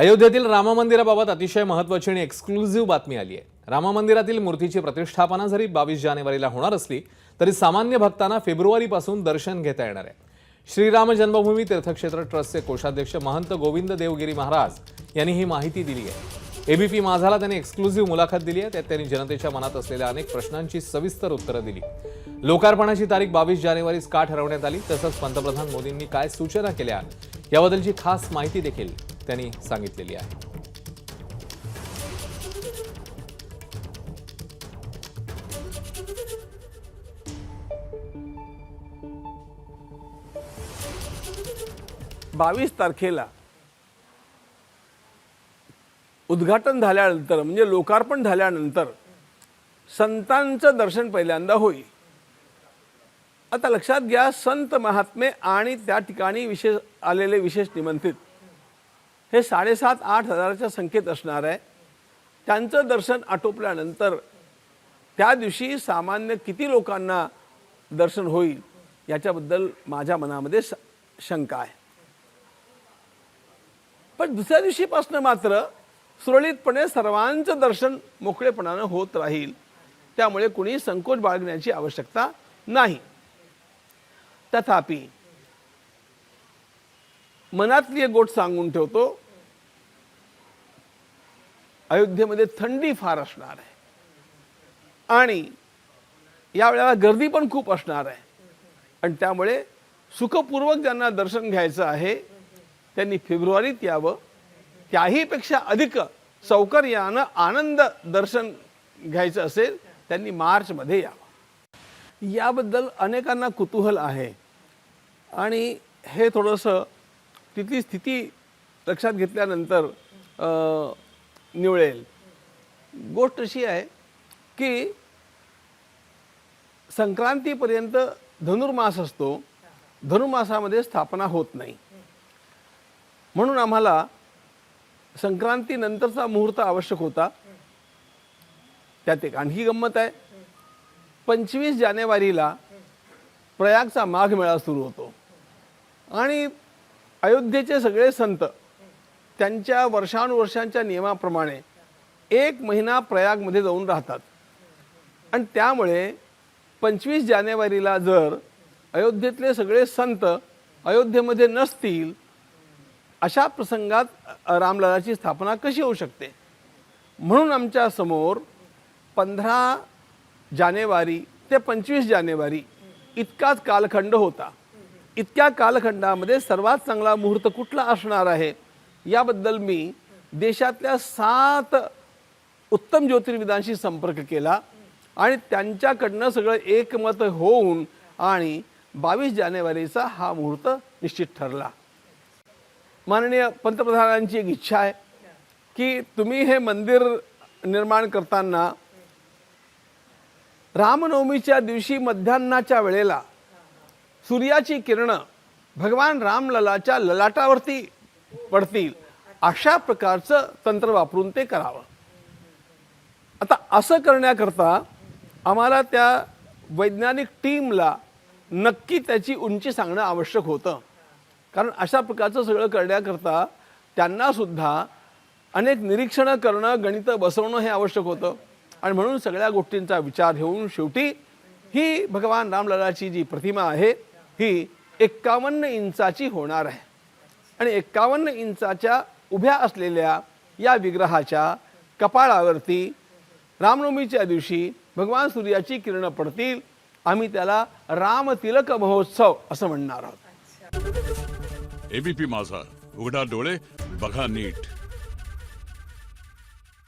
अयोध्येतील राम मंदिराबाबत अतिशय महत्वाची आणि एक्सक्लुझिव्ह बातमी आली आहे. राम मंदिरातील मूर्तीची प्रतिष्ठापना जरी बावीस जानेवारीला होणार असली तरी सामान्य भक्तांना फेब्रुवारीपासून दर्शन घेता येणार आहे. श्रीराम जन्मभूमी तीर्थक्षेत्र ट्रस्टचे कोषाध्यक्ष महंत गोविंद देवगिरी महाराज यांनी ही माहिती दिली आहे. एबीपी माझाला त्यांनी एक्सक्लुझिव्ह मुलाखत दिली आहे. त्यात त्यांनी जनतेच्या मनात असलेल्या अनेक प्रश्नांची सविस्तर उत्तरं दिली. लोकार्पणाची तारीख बावीस जानेवारीस का ठरवण्यात आली? तसंच पंतप्रधान मोदींनी काय सूचना केल्या? याबद्दलची खास माहिती देखील त्यांनी सांगितलेली आहे. बावीस तारखेला उद्घाटन झाल्यानंतर म्हणजे लोकार्पण झाल्यानंतर संतांचं दर्शन पहिल्यांदा होईल. आता लक्षात घ्या संत महात्मे आणि त्या ठिकाणी विशेष आलेले विशेष निमंत्रित. हे साडेसात आठ हजाराच्या संख्येत असणार आहे. त्यांचं दर्शन आटोपल्यानंतर त्या दिवशी सामान्य किती लोकांना दर्शन होईल याच्याबद्दल माझ्या मनामध्ये श- शंका आहे. पण दुसऱ्या दिवशीपासून मात्र सुरळीतपणे सर्वांचं दर्शन मोकळेपणानं होत राहील. त्यामुळे कुणी संकोच बाळगण्याची आवश्यकता नाही. तथापि मनातली एक गोष्ट सांगून ठेवतो. अयोध्येमध्ये थंडी फार असणार आहे. आणि यावेळेला गर्दी पण खूप असणार आहे. आणि त्यामुळे सुखपूर्वक ज्यांना दर्शन घ्यायचं आहे त्यांनी फेब्रुवारीत यावं. त्याहीपेक्षा अधिक सौकर्यानं आनंद दर्शन घ्यायचं असेल त्यांनी मार्चमध्ये यावं. याबद्दल अनेकांना कुतूहल आहे. आणि हे थोडंसं तिथली स्थिती लक्षात घेतल्यानंतर निवळेल. गोष्ट अशी आहे की संक्रांतीपर्यंत धनुर्मास असतो. धनुर्मासामध्ये स्थापना होत नाही. म्हणून आम्हाला संक्रांतीनंतरचा मुहूर्त आवश्यक होता. त्यात एक आणखी गंमत आहे. पंचवीस जानेवारीला प्रयागचा माघ मेळा सुरू होतो. आणि अयोध्येचे सगळे संत त्यांच्या वर्षानुवर्षांच्या नियमाप्रमाणे एक महिना प्रयागमध्ये जाऊन राहतात. आणि त्यामुळे पंचवीस जानेवारीला जर अयोध्येतले सगळे संत अयोध्येमध्ये नसतील अशा प्रसंगात रामलालाची स्थापना कशी होऊ शकते? म्हणून आमच्यासमोर पंधरा जानेवारी ते पंचवीस जानेवारी इतकाच कालखंड होता. इतक्या कालखंडामध्ये सर्वात चांगला मुहूर्त कुठला असणार आहे? याबद्दल मी देशातल्या सात उत्तम ज्योतिर्विदांशी संपर्क केला आणि त्यांच्याकडनं सगळं एकमत होऊन आणि बावीस जानेवारीचा हा मुहूर्त निश्चित ठरला. माननीय पंतप्रधानांची एक इच्छा आहे की तुम्ही हे मंदिर निर्माण करताना रामनवमीच्या दिवशी मध्यान्नाच्या वेळेला सूर्याची किरणं भगवान रामललाच्या ललाटावरती पडतील अशा प्रकारचं तंत्र वापरून ते करावं. आता असं करण्याकरता आम्हाला त्या वैज्ञानिक टीमला नक्की त्याची उंची सांगणं आवश्यक होतं. कारण अशा प्रकारचं सगळं करण्याकरता त्यांनासुद्धा अनेक निरीक्षणं करणं गणितं बसवणं हे आवश्यक होतं. आणि म्हणून सगळ्या गोष्टींचा विचार घेऊन शेवटी ही भगवान रामललाची जी प्रतिमा आहे ही एक्कावन्न इंचाची होणार आहे. आणि एक्कावन्न इंचाच्या उभ्या असलेल्या या विग्रहाच्या कपाळावरती रामनवमीच्या दिवशी भगवान सूर्याची किरणं पडतील. आम्ही त्याला रामतिलक महोत्सव असं म्हणणार आहोत. एबीपी माझा. उघडा डोळे बघा नीट.